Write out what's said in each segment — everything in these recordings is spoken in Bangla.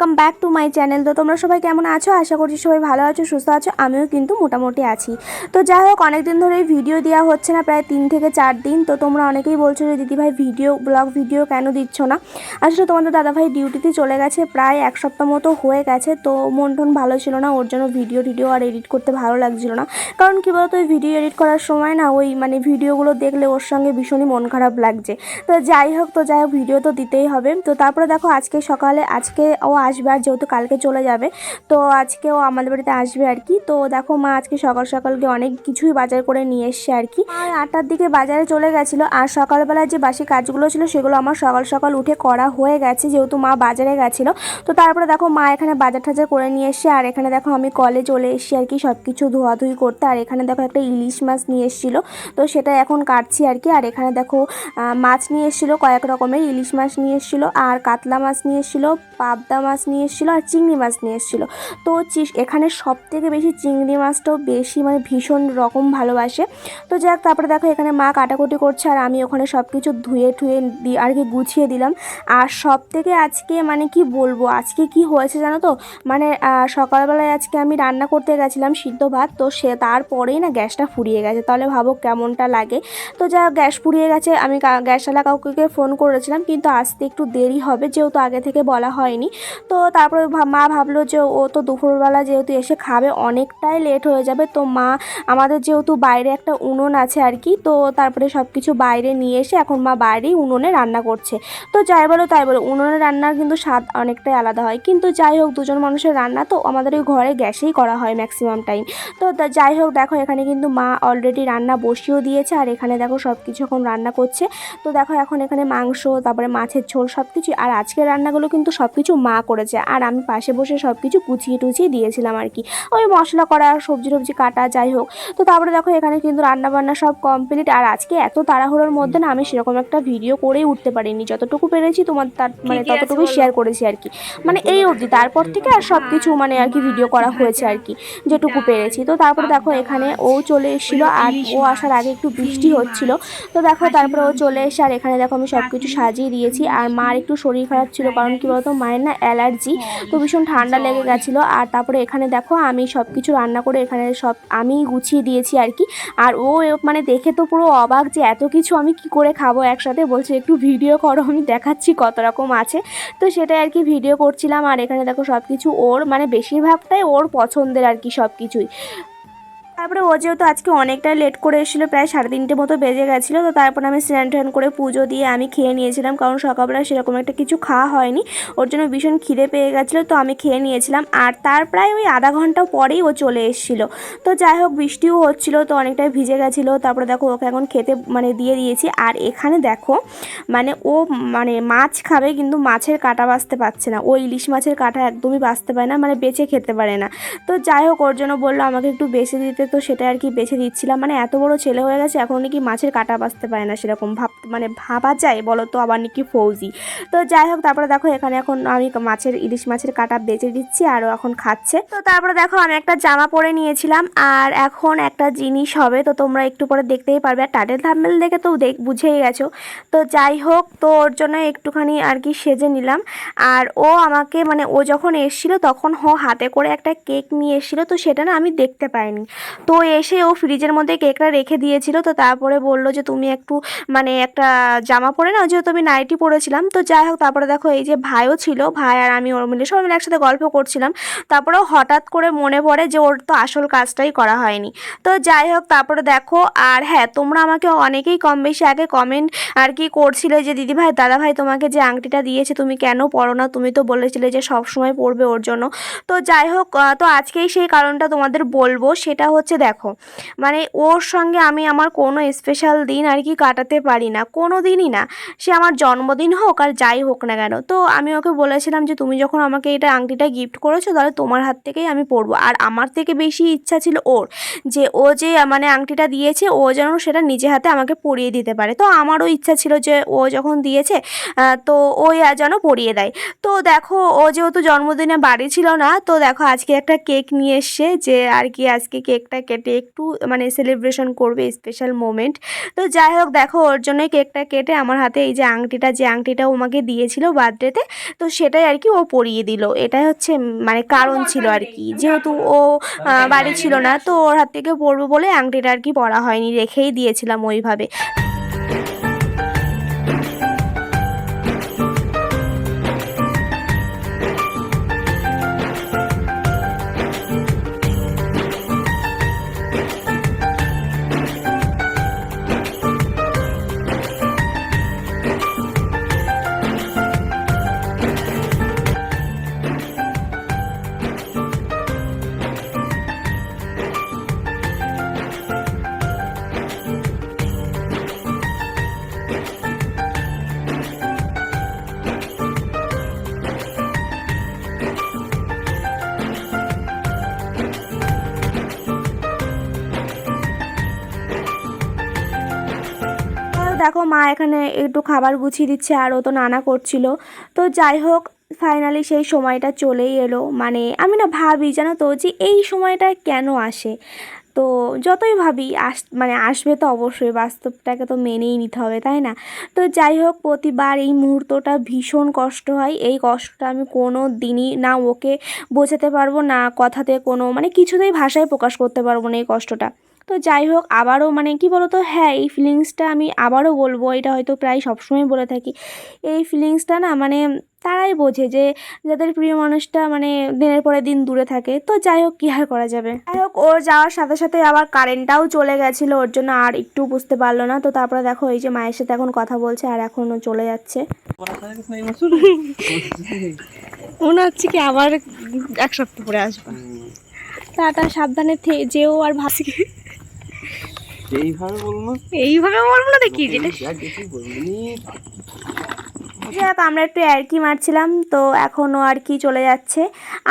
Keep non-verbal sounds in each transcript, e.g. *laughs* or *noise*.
Welcome back to my channel তো তোমরা সবাই কেমন আছো? আশা করছি সবাই ভালো আছো, সুস্থ আছো। আমিও কিন্তু মোটামুটি আছি। তো যাই হোক, অনেকদিন ধরে ভিডিও দেওয়া হচ্ছে না, প্রায় তিন থেকে চার দিন। তো তোমরা অনেকেই বলছো যে, দিদিভাই ভিডিও ব্লগ ভিডিও কেন দিচ্ছ না? আসলে তোমাদের দাদাভাই ডিউটিতে চলে গেছে, প্রায় এক সপ্তাহ মতো হয়ে গেছে। তো মন টন ভালো ছিল না, ওর জন্য ভিডিও টিডিও আর এডিট করতে ভালো লাগছিল না। কারণ কী বলতো, ওই ভিডিও এডিট করার সময় না, ওই মানে ভিডিওগুলো দেখলে ওর সঙ্গে ভীষণই মন খারাপ লাগছে। তো যাই হোক, তো যাই হোক ভিডিও তো দিতেই হবে। তো তারপরে দেখো, আজকে সকালে, আজকে ও আসবে আর যেহেতু কালকে চলে যাবে, তো আজকেও আমাদের বাড়িতে আসবে আর কি। তো দেখো মা আজকে সকাল সকাল গিয়ে অনেক কিছুই বাজার করে নিয়ে এসছে আর কি। মা আটটার দিকে বাজারে চলে গেছিল আর সকালবেলায় যে বাসি কাজগুলো ছিল সেগুলো আমার সকাল সকাল উঠে করা হয়ে গেছে, যেহেতু মা বাজারে গেছিল। তো তারপরে দেখো মা এখানে বাজার টাজার করে নিয়ে এসছে আর এখানে দেখো আমি কলে চলে এসেছি আর কি সব কিছু ধোয়াধুয়ি করতে। আর এখানে দেখো একটা ইলিশ মাছ নিয়ে এসেছিল, তো সেটা এখন কাটছি আর কি। আর এখানে দেখো মাছ নিয়ে এসেছিল কয়েক রকমের, ইলিশ মাছ নিয়ে এসেছিল আর কাতলা মাছ নিয়ে এসেছিল, পাবদা মাছ নিয়ে এসেছিল আর চিংড়ি মাছ নিয়ে এসেছিল। তো এখানে সব থেকে বেশি চিংড়ি মাছটাও বেশি মানে ভীষণ রকম ভালোবাসে। তো যাক, তারপরে দেখো এখানে মা কাটাকুটি করছে আর আমি ওখানে সব কিছু ধুয়ে ঠুয়ে দি, আর কি গুছিয়ে দিলাম। আর সব থেকে আজকে মানে কি বলব, আজকে কি হয়েছে জানো তো? মানে সকালবেলায় আজকে আমি রান্না করতে গেছিলাম সিদ্ধ ভাত, তো সে তারপরেই না গ্যাসটা ফুরিয়ে গেছে। তাহলে ভাবো কেমনটা লাগে। তো যা গ্যাস ফুরিয়ে গেছে, আমি গ্যাসওয়ালা কাউকে ফোন করেছিলাম, কিন্তু আসতে একটু দেরি হবে, যেহেতু আগে থেকে বলা হয়নি। তো তারপরে মা ভাবলো যে ও তো দুপুরবেলা যেহেতু এসে খাবে, অনেকটাই লেট হয়ে যাবে। তো মা, আমাদের যেহেতু বাইরে একটা উনুন আছে আর কি, তো তারপরে সব কিছু বাইরে নিয়ে এসে এখন মা বাইরেই উনুনে রান্না করছে। তো যাই বলো তাই বলো, উনুনে রান্নার কিন্তু স্বাদ অনেকটাই আলাদা হয়। কিন্তু যাই হোক, দুজন মানুষের রান্না তো আমাদের ওই ঘরে গ্যাসেই করা হয় ম্যাক্সিমাম টাইম তো যাই হোক, দেখো এখানে কিন্তু মা অলরেডি রান্না বসিয়েও দিয়েছে, আর এখানে দেখো সব কিছু এখন রান্না করছে। তো দেখো এখন এখানে মাংস, তারপরে মাছের ঝোল সব কিছু আর আজকের রান্নাগুলো কিন্তু সব কিছু মা করেছে। আর আমি পাশে বসে সব কিছু কুচিয়ে টুচিয়ে দিয়েছিলাম আর কি। ওই মশলা করা সবজি টবজি কাটা যাই হোক। তো তারপরে দেখো এখানে কিন্তু রান্না বান্না সব কমপ্লিট আর আজকে এত তাড়াহুড়োর মধ্যে না আমি সেরকম একটা ভিডিও করেই উঠতে পারিনি। যতটুকু পেরেছি তোমার তার মানে ততটুকুই শেয়ার করেছি আর কি। মানে এই অবধি। তারপর থেকে আর সব কিছু মানে আর কি ভিডিও করা হয়েছে আর কি। যেটুকু পেরেছি। তো তারপরে দেখো এখানে ও চলে এসেছিল আর ও আসার আগে একটু বৃষ্টি হচ্ছিল। তো দেখো তারপরে ও চলে এসে আর এখানে দেখো আমি সব কিছু সাজিয়ে দিয়েছি। আর মার একটু শরীর খারাপ ছিল। কারণ কি বলতো মায়ের না অ্যালার্জি তো ভীষণ ঠান্ডা লেগে গেছিল। আর তারপরে এখানে দেখো আমি সব কিছু রান্না করে এখানে সব আমি গুছিয়ে দিয়েছি আর কি। আর ও মানে দেখে তো পুরো অবাক যে এত কিছু আমি কি করে খাব একসাথে। বলছে একটু ভিডিও করো আমি দেখাচ্ছি কত রকম আছে। তো সেটাই আর কি ভিডিও করছিলাম। আর এখানে দেখো সব কিছু ওর মানে বেশিরভাগটাই ওর পছন্দের আর কি সব কিছুই তারপরে ও যেহেতু আজকে অনেকটাই লেট করে এসেছিল, প্রায় সাড়ে তিনটে মতো বেজে গেছিল, তো তারপর আমি স্নান টান করে পুজো দিয়ে আমি খেয়ে নিয়েছিলাম, কারণ সকালবেলা সেরকম একটা কিছু খাওয়া হয়নি। ওর জন্য ভীষণ খিদে পেয়ে গেছিল, তো আমি খেয়ে নিয়েছিলাম। আর তার প্রায় ওই আধা ঘণ্টা পরেই ও চলে এসেছিল। তো যাই হোক, বৃষ্টিও হচ্ছিল, তো অনেকটাই ভিজে গেছিল। তারপরে দেখো, ওকে এখন খেতে মানে দিয়ে দিয়েছি। আর এখানে দেখো মানে ও মানে মাছ খাবে, কিন্তু মাছের কাঁটা বাছতে পারছে না। ও ইলিশ মাছের কাঁটা একদমই বাঁচতে পারে না মানে বেছে খেতে পারে না। তো যাই হোক, ওর জন্য বলল আমাকে একটু বেছে দিতে তো সেটা আর কি বেছে দিচ্ছিলাম। মানে এত বড় ছেলে হয়ে গেছে, এখন নাকি মাছের কাঁটা বাছতে পারে না সেরকম ভাব মানে ভাবা যায় বলো তো আবার নাকি ফৌজি। তো যাই হোক, তারপরে দেখো এখানে এখন আমি মাছের, ইলিশ মাছের কাঁটা বেছে দিচ্ছি আরও এখন খাচ্ছে। তো তারপরে দেখো আমি একটা জামা পরে নিয়েছিলাম আর এখন একটা জিনিস হবে, তো তোমরা একটু পরে দেখতেই পারবে। আর টাটেল থাম্বেল দেখে তো দেখ, বুঝেই গেছো। তো যাই হোক, তো ওর জন্য একটুখানি আর কি সেজে নিলাম। আর ও আমাকে মানে ও যখন এসেছিল, তখন ও হাতে করে একটা কেক নিয়ে এসেছিল, তো সেটা না আমি দেখতে পাইনি। তো এসে ও ফ্রিজের মধ্যে কেকটা রেখে দিয়েছিল, তো তারপরে বলল যে তুমি একটু মানে একটা জামা পরে নাও, যেহেতু আমি নাইটি পরেছিলাম। তো যাই হোক, তারপরে দেখো এই যে ভাইও ছিল, ভাই আর আমি ওর মিলে সবাই মিলে একসাথে গল্প করছিলাম। তারপরেও হঠাৎ করে মনে পড়ে যে ওর তো আসল কাজটাই করা হয়নি। তো যাই হোক, তারপরে দেখো, আর হ্যাঁ তোমরা আমাকে অনেকেই কম বেশি আগে কমেন্ট আর কি করছিলে যে দিদি ভাই দাদা ভাই তোমাকে যে আংটিটা দিয়েছে তুমি কেন পরো না? তুমি তো বলেছিলে যে সব সময় পরবে ওর জন্য। তো যাই হোক তো আজকেই সেই কারণটা তোমাদের বলব। সেটা হচ্ছে দেখো মানে ওর সঙ্গে আমি আমার কোনো স্পেশাল দিন আর কি কাটাতে পারি না, কোনো দিনই না। সে আমার জন্মদিন হোক আর যাই হোক না কেন, তো আমি ওকে বলেছিলাম যে তুমি যখন আমাকে এটা আংটিটা গিফট করেছ তাহলে তোমার হাত থেকেই আমি পরবো। আর আমার থেকে বেশি ইচ্ছা ছিল ওর, যে ও যে মানে আংটিটা দিয়েছে ও যেন সেটা নিজে হাতে আমাকে পরিয়ে দিতে পারে। তো আমারও ইচ্ছা ছিল যে ও যখন দিয়েছে তো ওই যেন পরিয়ে দেয়। তো দেখো, ও যেহেতু জন্মদিনে বাড়ি ছিল না, তো দেখো আজকে একটা কেক নিয়ে এসছে যে আর কি আজকে কেক কেকটা কেটে একটু মানে সেলিব্রেশন করবে স্পেশাল মোমেন্ট তো যাই হোক, দেখো, ওর জন্যই কেকটা কেটে আমার হাতে এই যে আংটিটা যে আংটিটা ও আমাকে দিয়েছিল বার্থডেতে তো সেটাই আর কি ও পরিয়ে দিল। এটাই হচ্ছে মানে কারণ ছিল আর কি। যেহেতু ও বাড়ি ছিল না, তো ওর হাত থেকে পরবো বলে আংটিটা আর কি পরা হয়নি, রেখেই দিয়েছিলাম ওইভাবে। দেখো মা এখানে একটু খাবার গুছিয়ে দিচ্ছে আর ও তো নানা করছিল। তো যাই হোক ফাইনালি সেই সময়টা চলেই এলো। মানে আমি না ভাবি, জানো তো, যে এই সময়টা কেন আসে? তো যতই ভাবি, আস মানে আসবে তো অবশ্যই, বাস্তবটাকে তো মেনেই নিতে হবে, তাই না? তো যাই হোক, প্রতিবার এই মুহূর্তটা ভীষণ কষ্ট হয়। এই কষ্টটা আমি কোনো দিনই না ওকে বোঝাতে পারব, না কথাতে কোনো মানে কিছুতেই ভাষায় প্রকাশ করতে পারব না এই কষ্টটা। তো যাই হোক আবারও মানে কি বলতো হ্যাঁ এই ফিলিংসটা আমি আবারও বলব এটা হয়তো প্রায় সবসময় বলে থাকি। এই ফিলিংসটা না মানে তারাই বোঝে যে যাদের প্রিয় মানুষটা মানে দিনের পরে দিন দূরে থাকে তো যাই হোক কী আর করা যাবে। যাই হোক ওর যাওয়ার সাথে সাথে আবার কারেন্টটাও চলে গেছিল ওর জন্য আর একটু বুঝতে পারল না। তো তারপরে দেখো এই যে মায়ের সাথে এখন কথা বলছে আর এখনও চলে যাচ্ছে। *laughs* মনে হচ্ছে কি আবার এক সপ্তাহ পরে আসব। টাটা সাবধানে থে- যেও আর ভাসি এইভাবে বলব এইভাবে বলব না দেখি যেটা যা কিছু যাক আমরা একটু অ্যারকি মারছিলাম, তো এখনও আর কি চলে যাচ্ছে।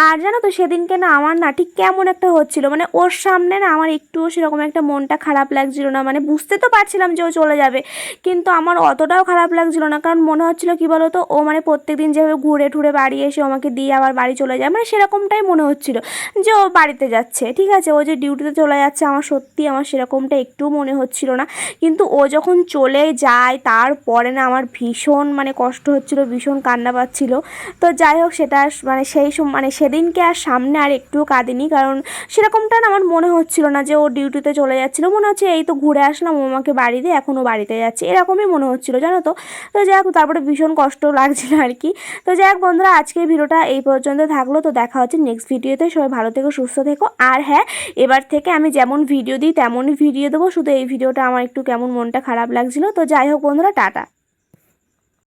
আর জানো তো, সেদিনকে না আমার না ঠিক কেমন একটা হচ্ছিল মানে ওর সামনে না আমার একটুও সেরকম একটা মনটা খারাপ লাগছিল না মানে বুঝতে তো পারছিলাম যে ও চলে যাবে, কিন্তু আমার অতটাও খারাপ লাগছিল না, কারণ মনে হচ্ছিল কি বলো তো, ও মানে প্রত্যেক দিন যেভাবে ঘুরে ঠুরে বাড়ি এসে আমাকে দিয়ে আবার বাড়ি চলে যায় মানে সেরকমটাই মনে হচ্ছিল যে ও বাড়িতে যাচ্ছে, ঠিক আছে? ও যে ডিউটিতে চলে যাচ্ছে, আমার সত্যি আমার সেরকমটা একটুও মনে হচ্ছিল না, কিন্তু ও যখন চলে যায়, তারপরে না আমার ভীষণ মানে কষ্ট হচ্ছিল, ভীষণ কান্না পাচ্ছিল। তো যাই হোক, সেটা মানে সেই সম- মানে সেদিনকে আর সামনে আর একটুও কাঁদিনি। কারণ সেরকমটা আমার মনে হচ্ছিল না যে ও ডিউটিতে চলে যাচ্ছিল। মনে হচ্ছে, এই তো ঘুরে আসলাম, ও আমাকে বাড়িতে এখনও বাড়িতে যাচ্ছে। এরকমই মনে হচ্ছিল, জানো তো? তো যাই হোক, তারপরে ভীষণ কষ্ট লাগছিল আর কি। তো যাই হোক, বন্ধুরা, আজকের ভিডিওটা এই পর্যন্ত থাকল। তো দেখা হচ্ছে নেক্সট ভিডিওতে সবাই ভালো থেকো, সুস্থ থেকো। আর হ্যাঁ এবার থেকে আমি যেমন ভিডিও দিই, তেমনই ভিডিও দেবো। শুধু এই ভিডিওটা আমার একটু কেমন মনটা খারাপ লাগছিল। তো যাই হোক, বন্ধুরা, টাটা।